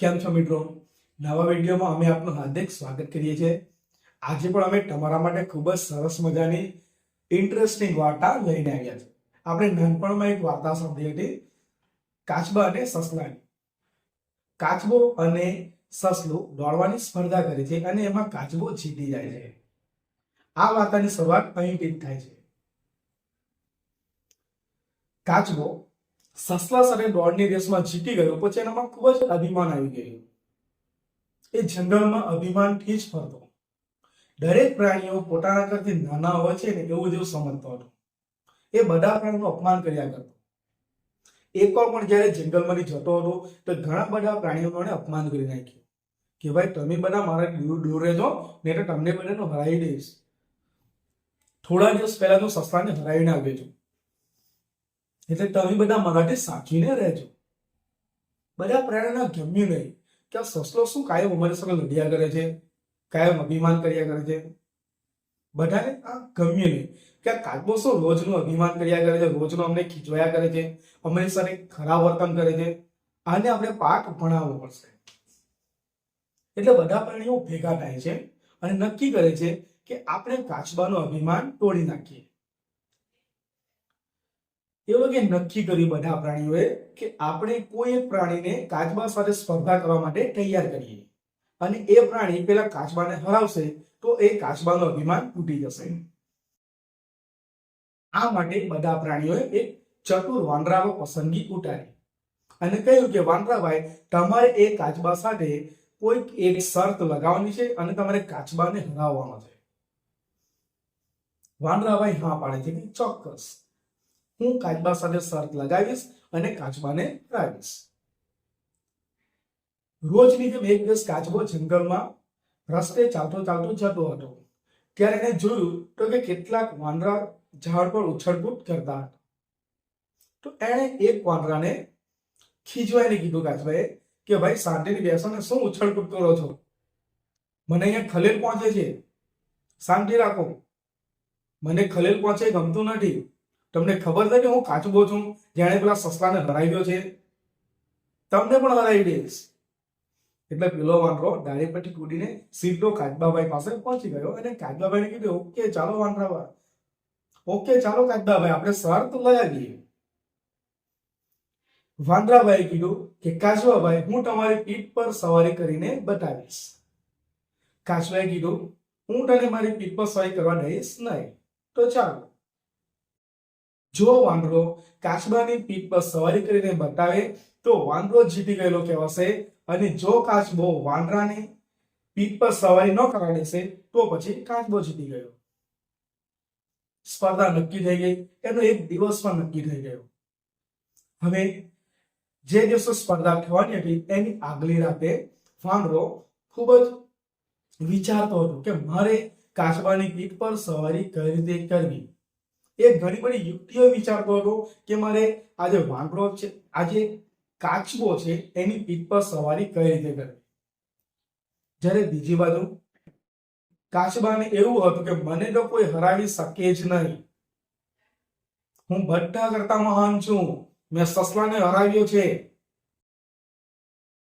કેમ છો મિત્રો? નવા વિડીયોમાં અમે આપનું હાર્દિક સ્વાગત કરીએ છીએ. આજે પણ અમે તમારા માટે ખૂબ જ સરસ મજાની ઇન્ટરેસ્ટિંગ વાર્તા લઈને આવ્યા છે આપણે નાનપણમાં એક વાર્તા સાંભળી હતી, કાચબા અને સસલાની. કાચબો અને સસલું દોડવાની સ્પર્ધા કરે છે અને એમાં કાચબો જીતી જાય છે. આ વાર્તાની શરૂઆત અહીંથી થાય છે. કાચબો સસલા અને દોડની રેસમાં જીતી ગયો, પછી એનામાં ખૂબ જ અભિમાન આવી ગયું. એ જંગલમાં અભિમાનથી જ ફરતો. દરેક પ્રાણીઓ પોતાના કરતી નાના હોય છે ને એવું જેવું સમજતો હતો. એ બધા પ્રાણીઓનું અપમાન કર્યા કરતો. એકવાર પણ જ્યારે જંગલમાંથી જતો હતો, તો ઘણા બધા પ્રાણીઓનો અપમાન કરી નાખ્યું. કે ભાઈ, તમે બધા મારા દૂર રહેજો, નહીં તો તમને બધાને હરાવી દઈશ. થોડા દિવસ પહેલા તો સસલાને હરાવીને આવ્યો છું એટલે તમે બધા મારાથી સાચવીને રહેજો. બધા પ્રેરણા ગમ્યું નહીં કે આ સસલો શું કાયમ અમારી સાથે લડ્યા કરે છે? કાયમ અભિમાન કર્યા કરે છે? બધાને આ ગમ્યું નહીં કે આ કાગબોસો રોજનું અભિમાન કર્યા કરે છે? રોજનું અમને ખીચવાયા કરે છે? અમારી સાથે ખરાબ વર્તન કરે છે? આને આપણે પાઠ ભણાવવો પડશે. એટલે બધા પ્રાણીઓ ભેગા થાય છે અને નક્કી કરે છે કે આપણે કાચબાનું અભિમાન તોડી નાખીએ. એવું કે નક્કી કર્યું બધા પ્રાણીઓએ કે આપણે કોઈ એક પ્રાણીને કાચબા સાથે સ્પર્ધા કરવા માટે તૈયાર કરીએ. અને એ પ્રાણી પેલા કાચબાને હરાવશે તો એ કાચબાનું અભિમાન તૂટી જશે. આ માટે બધા પ્રાણીઓએ એક ચતુર વાંદરાઓ પસંદગી ઉતારી અને કહ્યું કે વાંદરાભાઈ, તમારે એ કાચબા સાથે કોઈક એક શરત લગાવવાની છે અને તમારે કાચબાને હરાવવાનો છે. વાંદરાભાઈ હા પાડે છે ચોક્કસ. હું કાચબા સાથે શરત લગાવીશ અને કાચબાને હરાવીશ રોજની જેમ એક દિવસ કાચબો જંગલમાં રસ્તે ચાલતો ચાલતો જતો હતો. ત્યારે એને જોયું તો કે કેટલાક વાંદરા ઝાડ પર ઉછળકૂદ કરતા હતા. તો એણે એક વાંદરાને ખીજવાઈને કીધું કાચબાએ કે ભાઈ, શાંતિથી બેસો ને, શું ઉછળકૂદ કરો છો? મને અહીંયા ખલેલ પહોંચે છે. શાંતિ રાખો. મને ખલેલ પહોંચે ગમતું નથી. તમને ખબર છે કે હું કાચબો છું જેણે પેલા સસલાને હરાવ્યો છે? તમને પણ હરાવી દઈશ. એટલે પેલો વાંદરો ડાળી પરથી કૂદીને સીધો કાચબાભાઈ પાસે પહોંચી ગયો અને કાચબાભાઈને કીધું, ઓકે, ચાલો વાંદરાવા. ઓકે, ચાલો કાચબાભાઈ આપણે શરત લગાવીએ વાંદરાભાઈ કીધું કે કાચબાભાઈ હું તમારી પીઠ પર સવારી કરીને બતાવીશ. કાચબાએ કીધું, હું તને મારી પીઠ પર સવારી કરવા દઈશ નહીં. તો ચાલો. જો વાંદરો કાચબાની પીઠ પર સવારી કરીને બતાવે તો વાંદરો જીતી ગયેલો કહેવાશે. અને જો કાચબો વાંદરાની પીઠ પર સવારી ન કરવા દેશે તો પછી કાચબો જીતી ગયો. સ્પર્ધા નક્કી થઈ ગઈ. એનો એક દિવસ પણ નક્કી થઈ ગયો. હવે જે દિવસે સ્પર્ધા થવાની હતી, એની આગલી રાતે વાંદરો ખૂબ જ વિચારતો હતો કે મારે કાચબાની પીઠ પર સવારી કઈ રીતે કરવી? એ ઘણી બધી યુક્તિઓ વિચારતો હતો કે મારે આજે વાંકડો છે, આજે કાચબો છે, એની પીઠ પર સવારી કઈ રીતે કરવી? જ્યારે બીજી બાજુ કાચબાને એવું હતું કે મને તો કોઈ હરાવી શકે જ નહીં. હું બધા કરતા મહાન છું, મેં સસલાને હરાવ્યો છે.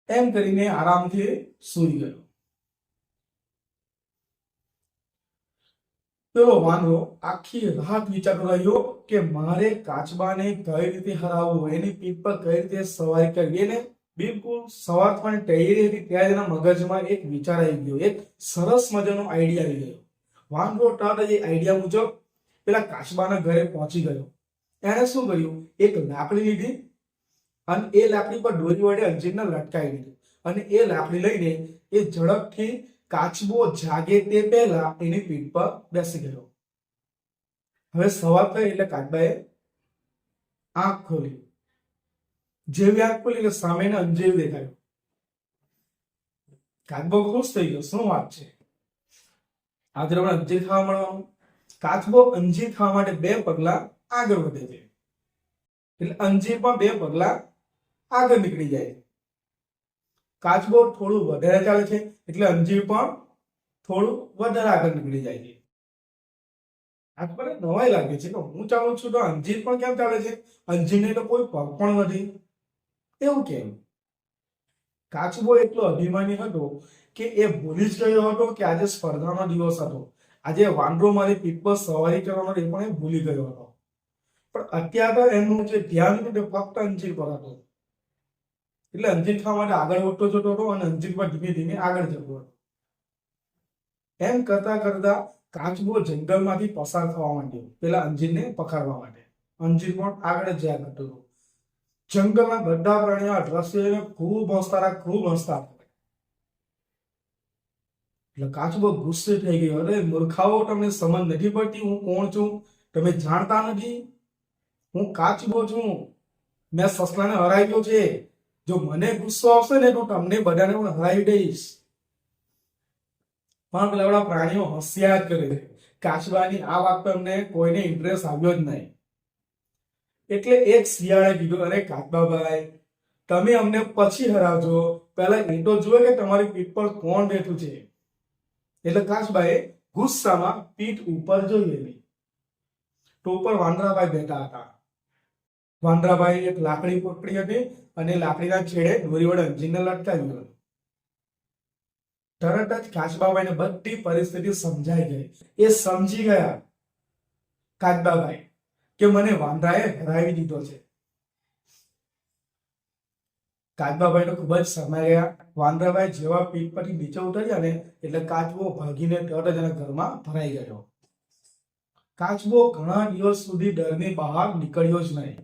એમ કરીને આરામથી સૂઈ ગયો. પેલો વાંદરો આખી રાત વિચારતો રહ્યો કે મારે કાચબાને કઈ રીતે હરાવવું, એની પીઠ પર કઈ રીતે સવારી કરવી? એને બિલકુલ સવાર પણ તૈયારી હતી, ત્યારે એના મગજમાં એક વિચાર આવી ગયો, એક સરસ મજાનો આઈડિયા આવી ગયો. વાંદરો તરત એ આઈડિયા મુજબ પેલા કાચબાના ઘરે પહોંચી ગયો. એણે શું કર્યું? એક લાકડી લીધી અને એ લાકડી પર દોરી વડે અંજીરને લટકાવી દીધી. અને એ લાકડી લઈને એ ઝડપથી કાચબો જાગે તે પહેલા એની પીઠ પર બેસી ગયો. હવે સવાર થઈ એટલે કાચબાએ આંખ ખોલી. જેવી આંખ ખોલી એટલે સામેને અંજીર દેખાયો. કાચબો ખુશ થઈ ગયો. શું વાત છે? આજે આપણે અંજીર ખાવા મળવાનું. કાચબો અંજીર ખાવા માટે બે પગલા આગળ વધે છે. એટલે અંજીર પણ બે પગલા આગળ નીકળી જાય. છે કાચબો થોડું વધારે ચાલે છે, એટલે અંજીર પણ થોડું વધારે આગળ નીકળી જાય છે. આજ મને નવાઈ લાગે છે કે હું ચાલું છું તો અંજીર પણ કેમ ચાલે છે? અંજીરને તો કોઈ પગ પણ નથી. એવું કેમ? કાચબો એટલો અભિમાની હતો કે એ ભૂલી જ ગયો હતો કે આજે સ્પર્ધાનો દિવસ હતો. આજે વાંદરો મારી પીઠ પર સવારી કરવાનો એ પણ એ ભૂલી ગયો હતો. પણ અત્યારે એનું જે ધ્યાન હતું ફક્ત અંજીર પર હતું. એટલે ખાવા માટે આગળ વધતો જતો હતો અને અંજીર ધીમે ધીમે આગળ જતો હતો. એમ કરતા કરતા કાચબો જંગલમાંથી પસાર થવા માંડ્યો. પેલા અંજીરને પકડવા માટે. અંજીર પણ આગળ જયા કરતો હતો. જંગલના બધા પ્રાણીઓ આ ખૂબ હસતા ખૂબ હસતા એટલે કાચબો ગુસ્સે થઈ ગયો. અરે મૂર્ખાઓ, તમને સમજ નથી પડતી, હું કોણ છું? તમે જાણતા નથી? હું કાચબો છું. મેં સસલાને હરાવ્યો છે. જો મને ગુસ્સો આવશે ને તો તમને બધાને પણ હરાવી દઈશ. પણ પેલા પ્રાણીઓ જ કરે છે. કાચબાની આ વાત પર અમને કોઈને ઇન્ટરેસ્ટ આવ્યો જ નહીં. એટલે એક શિયાળે કીધું અરે કાચબાભાઈ તમે અમને પછી હરાવજો. પહેલા એ તો જુએ કે તમારી પીઠ પર કોણ બેઠું છે. એટલે કાચબાએ ગુસ્સામાં પીઠ ઉપર જોઈ લેવી તો ઉપર વાંદરાભાઈ બેઠા હતા. વાંદરાભાઈ એક લાકડી પકડી હતી અને લાકડીના છેડે દોરી વડે અંજીને લટકાવ્યું હતું તરત જ કાચબાભાઈને બધી પરિસ્થિતિ સમજાઈ ગઈ. એ સમજી ગયા કાચબાભાઈ કે મને વાંદરાએ હરાવી દીધો છે. કાચબાભાઈ તો ખૂબ જ શરમાઈ ગયા. વાંદરાભાઈ જેવા પીઠ પરથી નીચે ઉતર્યા ને એટલે કાચબો ભાગીને તરત જ એના ઘરમાં ભરાઈ ગયો. કાચબો ઘણા દિવસ સુધી ડરની બહાર નીકળ્યો જ નહીં.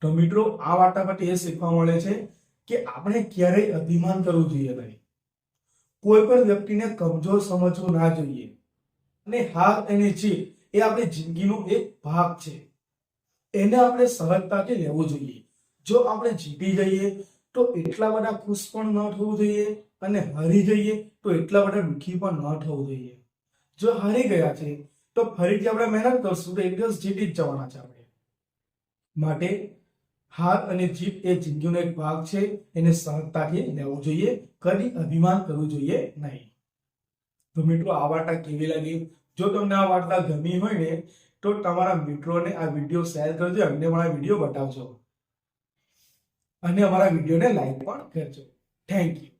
તો મિત્રો, આ પરથી એ શીખવા મળે છે કે આપણે ક્યારેય અભિમાન કરવું જોઈએ નહીં. કોઈ પણ વ્યક્તિને કમજોર સમજવું ના જોઈએ. અને હાર અને જીત એ આપણી જિંદગીનો એક ભાગ છે. એને આપણે સહજતાથી લેવું જોઈએ. જો આપણે જીતી જઈએ, તો એટલા બધા ખુશ પણ ન થવું જોઈએ અને હારી જઈએ, તો એટલા બધા દુઃખી પણ ન થવું જોઈએ. જો હારી ગયા છે, તો ફરીથી આપણે મહેનત કરશું તો એક દિવસ જીતી જ જવાના છે આપણે. માટે હાર અને જીત એ જિંદગીનો એક ભાગ છે. એને સહજતાથી લેવું જોઈએ. કદી અભિમાન કરવું જોઈએ નહીં. તો મિત્રો, આ વાર્તા કેવી લાગી? જો તમને આ વાર્તા ગમી હોય ને, તો તમારા મિત્રોને આ વીડિયો શેર કરજો. અમને મારા વીડિયો બતાવજો. અને અમારા વિડીયોને લાઈક પણ કરજો. Thank you